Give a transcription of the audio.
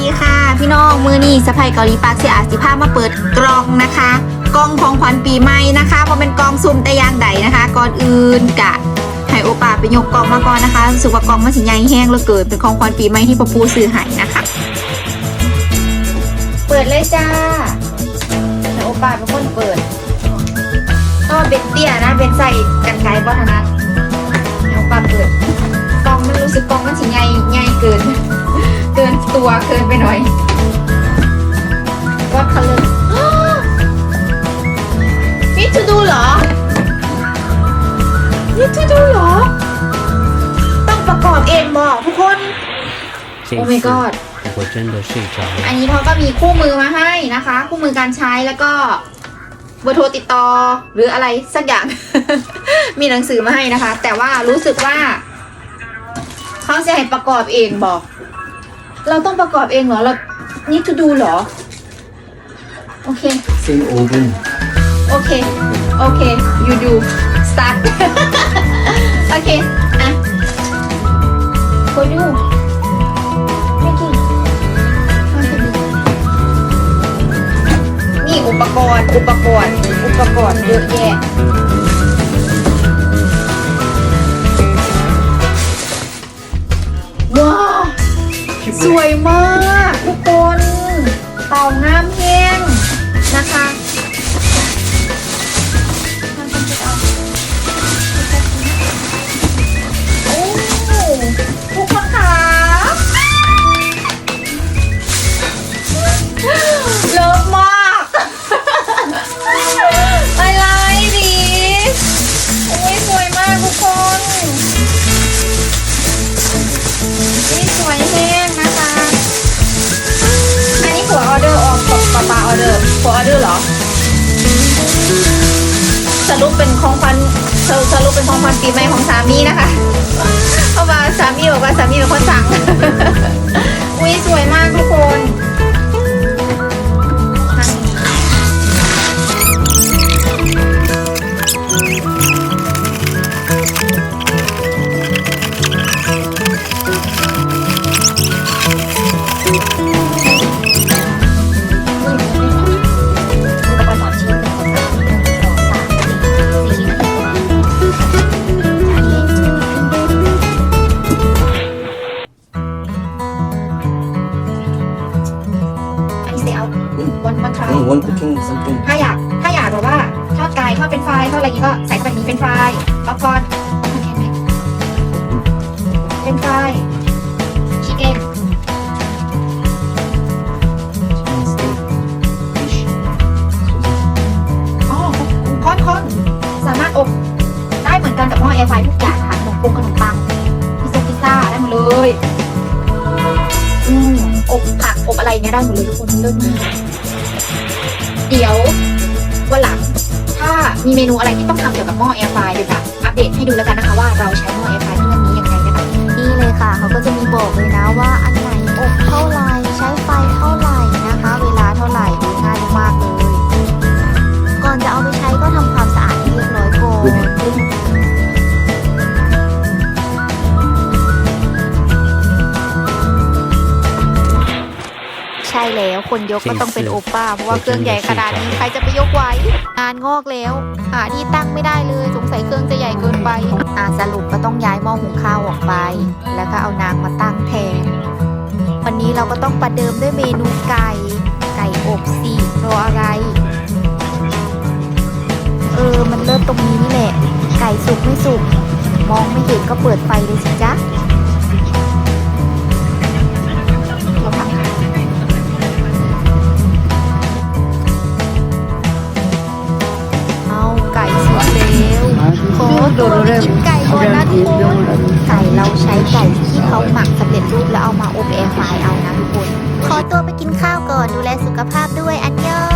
ดีค่ะ พี่น้องมือนี่สะพายเกาหลีปากเสียอาสิภาพมาเปิดกล่องนะคะกล่องของขวัญปีใหม่นะคะเพราะเป็นกล่องซุ่มแต่ยางใดนะคะ ก่อนอื่นกะให้โอปาไปยกกล่องมาก่อนนะคะรู้สึกว่ากล่องมันสิใหญ่แห้งเหลือเกินเป็นของขวัญปีใหม่ที่ปอปูซื้อให้นะคะ เปิดเลยจ้าให้โอปาเป็นคนเปิดก็เป็นเตี้ยนะเป็นใส่กันไกรบอทนัดให้โอปาเปิด ตัวเกินไปหน่อย ว่าคันเลย นี่จะดูเหรอ นี่จะดูเหรอ ต้องประกอบเองบอกทุกคน 这 โอ้ 一 my 次 god 我真的睡着了。 อันนี้เขาก็มีคู่มือมาให้นะคะ คู่มือการใช้แล้วก็เบอร์โทรติดต่อหรืออะไรสักอย่าง มีหนังสือมาให้นะคะ แต่ว่ารู้สึกว่าเขาจะให้ประกอบเองบอก เราต้องประกอบเองเหรอ เรานี่จะดูเหรอ โอเค先 open，โอเค โอเค you do start โอเค อะ go do making นี่อุปกรณ์ อุปกรณ์ อุปกรณ์เยอะแยะ สวยมาก ปะปาออเดอร์พอออเดอร์เหรอ สรุปเป็นของขวัญสรุปสรุปเป็นของขวัญปีใหม่ของสามีนะคะเพราะว่าสามีบอกว่าสามีเป็นคนสั่ง อุ้ยสวยมากทุกคน วันวันคราว嗯，one cooking something。ถ้าอยากถ้าอยากแบบว่าทอดไก่ทอดเป็นไฟรายทอดอะไรอย่างงี้ก็ใส่เข้าไปนี้เป็นไฟรายป๊อปคอร์นเป็นไฟรายชิคเก้น steak, fish. อ๋อคอนคอนสามารถอบได้เหมือนกันกับหม้อแอร์ไฟทุกอย่างค่ะขนมปงขนมปังพิซซ่าพิซซ่าได้หมดเลยอืม อบผักอบอะไรเงี้ยได้หมดเลยทุกคนเลิศมากเดี๋ยววันหลัง ถ้ามีเมนูอะไรที่ต้องทำเกี่ยวกับหม้อแอร์ไฟเดี๋ยวจะอัปเดตให้ดูแล้วกันนะคะว่าเราใช้หม้อแอร์ไฟเครื่องนี้ยังไงนะคะนี่เลยค่ะ เขาก็จะมีบอกเลยนะว่าอันไหนอบเท่าไหร่ ใช่แล้ว คนยกก็ต้องเป็นโอป้า เพราะว่าเครื่องใหญ่ขนาดนี้ใครจะไปยกไหวงานงอกแล้วหาที่ตั้งไม่ได้เลยสงสัยเครื่องจะใหญ่เกินไปอ่าสรุปก็ต้องย้ายหม้อหุงข้าวออกไป แล้วก็เอานางมาตั้งแทนวันนี้เราก็ต้องประเดิมด้วยเมนูไก่ ไก่อบสิรออะไร เออ มันเริ่มตรงนี้นี่แหละ ไก่สุกไม่สุก มองไม่เห็นก็เปิดไฟเลยสิจ๊ะ ก่เราใช้ไก่ที่เขาหมักสำเร็จรูปแล้วเอามาอบแอร์ไฟเอานะทุกคน ขอตัวไปกินข้าวก่อนดูแลสุขภาพด้วยอันยอ